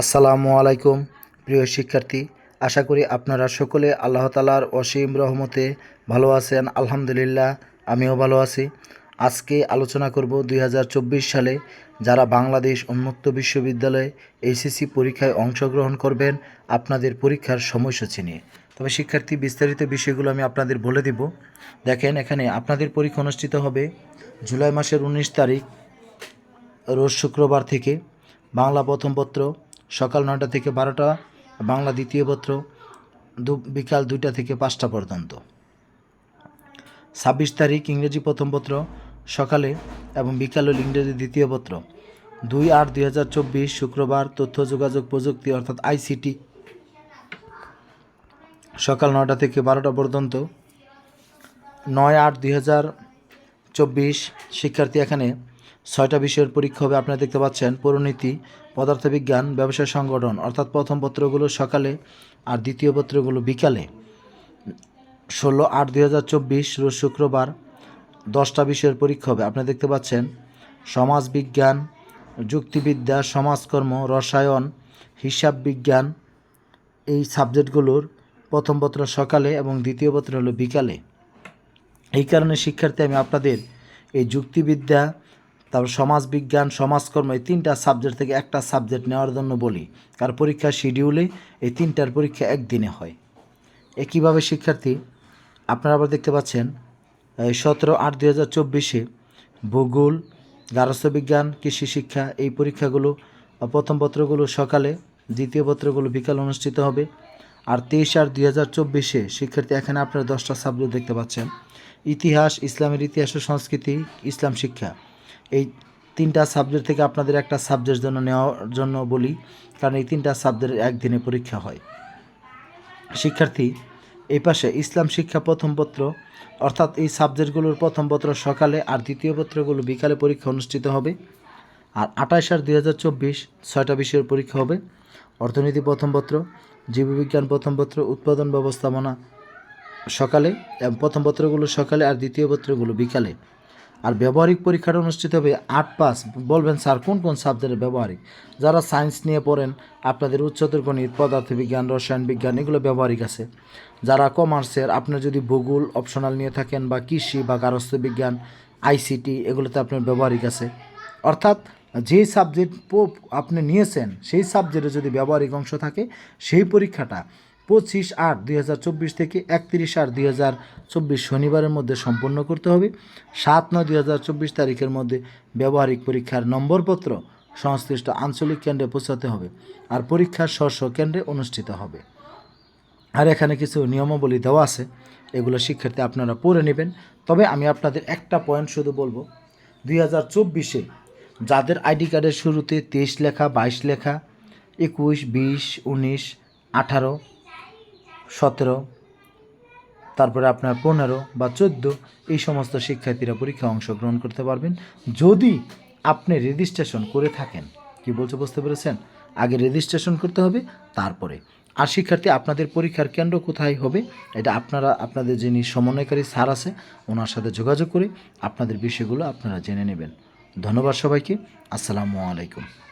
আসসালামু আলাইকুম, প্রিয় শিক্ষার্থী। আশা করি আপনারা সকলে আল্লাহ তালার অসীম রহমতে ভালো আছেন। আলহামদুলিল্লাহ, আমিও ভালো আছি। আজকে আলোচনা করব দুই হাজার চব্বিশ সালে যারা বাংলাদেশ উন্মুক্ত বিশ্ববিদ্যালয়ে এইচএসসি পরীক্ষায় অংশগ্রহণ করবেন, আপনাদের পরীক্ষার সময়সূচি নিয়ে। তবে শিক্ষার্থী, বিস্তারিত বিষয়গুলো আমি আপনাদের বলে দিব। দেখেন এখানে আপনাদের পরীক্ষা অনুষ্ঠিত হবে জুলাই মাসের উনিশ তারিখ, রোজ শুক্রবার থেকে। বাংলা প্রথম পত্র সকাল নয়টা থেকে বারোটা, বাংলা দ্বিতীয় পত্র, দু, বিকাল দুইটা থেকে পাঁচটা পর্যন্ত। ছাব্বিশ তারিখ ইংরেজি প্রথম পত্র, সকালে এবং বিকাল হল ইংরেজি দ্বিতীয় পত্র। দুই আট দুই হাজার চব্বিশ, শুক্রবার তথ্য, যোগাযোগ, প্রযুক্তি অর্থাৎ আইসিটি সকাল নয়টা থেকে বারোটা পর্যন্ত। নয় আট দুই হাজার চব্বিশ, শিক্ষার্থী এখানে ছয়টা বিষয়ের পরীক্ষা হবে। আপনারা দেখতে পাচ্ছেন পরিণীতি পদার্থবিজ্ঞান, ব্যবসায় সংগঠন, অর্থাৎ প্রথম পত্রগুলো সকালে আর দ্বিতীয় পত্রগুলো বিকালে। ষোলো আট দুই হাজার চব্বিশ রোজ শুক্রবার দশটা বিষয়ের পরীক্ষা হবে। আপনারা দেখতে পাচ্ছেন, সমাজবিজ্ঞান, যুক্তিবিদ্যা, সমাজকর্ম, রসায়ন হিসাব বিজ্ঞান এই সাবজেক্টগুলোর প্রথম পত্র সকালে এবং দ্বিতীয় পত্র হলো বিকালে। এই কারণে, শিক্ষার্থী, আমি আপনাদের এই যুক্তিবিদ্যা তারপর সমাজবিজ্ঞান, সমাজকর্ম এই তিনটা সাবজেক্ট থেকে একটা সাবজেক্ট নেওয়ার জন্য বলি। কারণ পরীক্ষার শিডিউলে এই তিনটার পরীক্ষা একদিনে হয়। একইভাবে শিক্ষার্থী? আপনারা আবার দেখতে পাচ্ছেন সতেরো আট দুই হাজার চব্বিশে ভূগোল, গার্হস্থ্য বিজ্ঞান, কৃষি শিক্ষা এই পরীক্ষাগুলো, প্রথম পত্রগুলো সকালে, দ্বিতীয় পত্রগুলো বিকাল অনুষ্ঠিত হবে। আর তেইশ আট দুই হাজার চব্বিশে শিক্ষার্থী, এখানে আপনারা দশটা সাবজেক্ট দেখতে পাচ্ছেন। ইতিহাস, ইসলামের ইতিহাস ও সংস্কৃতি, ইসলাম শিক্ষা। এই তিনটা সাবজেক্ট থেকে আপনাদের একটা সাবজেক্ট জন্য নেওয়ার জন্য বলি, কারণ এই তিনটা সাবজেক্টের একদিনে পরীক্ষা হয়। শিক্ষার্থী, এই পাশে ইসলাম শিক্ষা প্রথম পত্র, অর্থাৎ এই সাবজেক্টগুলোর প্রথম পত্র সকালে আর দ্বিতীয় পত্রগুলো বিকালে পরীক্ষা অনুষ্ঠিত হবে। আর আঠাশ আর দুই হাজার চব্বিশ ছয়টা বিষয়ের পরীক্ষা হবে। অর্থনীতি প্রথম পত্র, জীববিজ্ঞান প্রথম পত্র, উৎপাদন ব্যবস্থাপনা সকালে প্রথম পত্রগুলো সকালে আর দ্বিতীয় পত্রগুলো বিকালে। আর ব্যবহারিক পরীক্ষাটা অনুষ্ঠিত হবে আট পাস বলবেন, স্যার, কোন কোন সাবজেক্টের ব্যবহারিক? যারা সায়েন্স নিয়ে পড়েন, আপনাদের উচ্চতর গণিত পদার্থবিজ্ঞান, রসায়ন বিজ্ঞান এগুলো ব্যবহারিক আছে। যারা কমার্সের, আপনার যদি ভূগোল অপশনাল নিয়ে থাকেন বা কৃষি বা গার্হস্থ্য বিজ্ঞান, আইসিটি, এগুলোতে আপনার ব্যবহারিক আছে। অর্থাৎ যে সাবজেক্ট আপনি নিয়েছেন, সেই সাবজেক্টে যদি ব্যবহারিক অংশ থাকে, সেই পরীক্ষাটা পঁচিশ আট দুই থেকে একত্রিশ আট দুই শনিবারের মধ্যে সম্পন্ন করতে হবে। সাত নয় দুই তারিখের মধ্যে ব্যবহারিক পরীক্ষার নম্বরপত্র সংশ্লিষ্ট আঞ্চলিক কেন্দ্রে পৌঁছাতে হবে আর পরীক্ষার স্ব কেন্দ্রে অনুষ্ঠিত হবে। আর এখানে কিছু নিয়মাবলী দেওয়া আছে, এগুলো শিক্ষার্থী আপনারা পড়ে নেবেন। তবে আমি আপনাদের একটা পয়েন্ট শুধু বলব, দুই হাজার চব্বিশে যাদের আইডি কার্ডের শুরুতে তেইশ লেখা, বাইশ লেখা, একুশ, বিশ, উনিশ, আঠারো সতেরো, তারপরে আপনার পনেরো বা চোদ্দ, এই সমস্ত শিক্ষার্থীরা পরীক্ষায় অংশগ্রহণ করতে পারবেন। যদি আপনি রেজিস্ট্রেশন করে থাকেন, কি বলছে বুঝতে পেরেছেন? আগে রেজিস্ট্রেশন করতে হবে, তারপরে। আর শিক্ষার্থী, আপনাদের পরীক্ষার কেন্দ্র কোথায় হবে? এটা আপনারা, আপনাদের যিনি সমন্বয়কারী স্যার আছে, ওনার সাথে যোগাযোগ করে আপনাদের বিষয়গুলো আপনারা জেনে নেবেন। ধন্যবাদ সবাইকে। আসসালামু আলাইকুম।